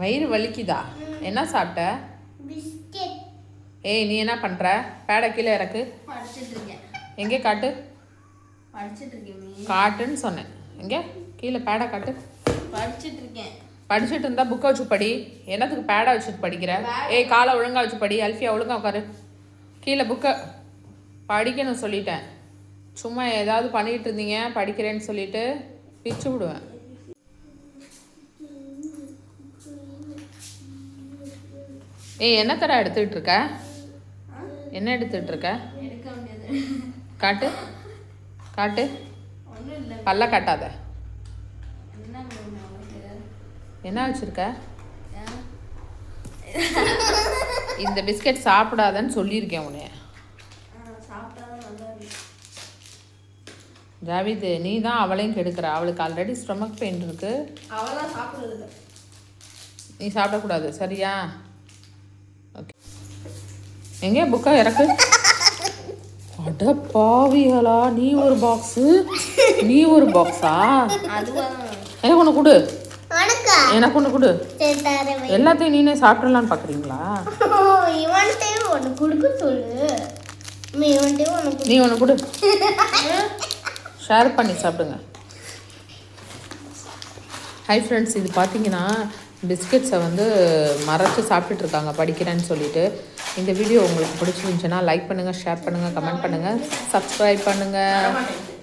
வயிறு வலிக்குதா? என்ன சாப்பிட்ட? ஏய் நீ என்ன பண்ணுற பேடை கீழே இறக்கு. எங்கே காட்டு? காட்டுன்னு சொன்னேன். எங்கே? கீழே பேடை காட்டு. படிச்சுட்டு இருக்கேன் படிச்சுட்டு இருந்தா புக்கை வச்சு படி. என்னத்துக்கு பேடை வச்சுட்டு படிக்கிற? ஏய் காலை ஒழுங்கா வச்சு படி. அல்ஃபியா ஒழுங்கா உட்காரு. கீழே புக்கை படிக்கணும் சொல்லிட்டேன். சும்மா ஏதாவது பண்ணிட்டு இருந்தீங்க படிக்கிறேன்னு சொல்லிட்டு பிச்சு விடுவேன். ஏய் என்ன தர எடுத்துக்கிட்டு இருக்க? என்ன எடுத்துக்கிட்டு இருக்க? காட்டு. காட்டு. பல்ல காட்டாத. என்ன வச்சிருக்க? இந்த பிஸ்கட் சாப்பிடாதன்னு சொல்லியிருக்கேன் உன்னைய. ஜாவித் நீ தான் அவளையும் கெடுக்கிற. அவளுக்கு ஆல்ரெடி ஸ்டொமக் பெயின் இருக்கு. நீ சாப்பிடக்கூடாது. சரியா? எங்கே புக்கா இறக்கு? அட பாவிகளா நீ ஒரு பாக்ஸு நீ ஒரு பாக்ஸா எனக்கு ஒன்று கொடு. எனக்கு ஒன்று கொடு. எல்லாத்தையும் நீனே சாப்பிட்றலான்னு பார்க்குறீங்களா நீ ஒன்று கொடு. ஷேர் பண்ணி சாப்பிடுங்க. ஹை ஃப்ரெண்ட்ஸ் இது பார்த்தீங்கன்னா பிஸ்கெட்ஸை வந்து மறைச்சு சாப்பிட்டுட்ருக்காங்க படிக்கிறேன்னு சொல்லிட்டு. இந்த வீடியோ உங்களுக்கு பிடிச்சிருந்துச்சுன்னா லைக் பண்ணுங்கள் ஷேர் பண்ணுங்கள் கமெண்ட் பண்ணுங்கள் சப்ஸ்கிரைப் பண்ணுங்கள்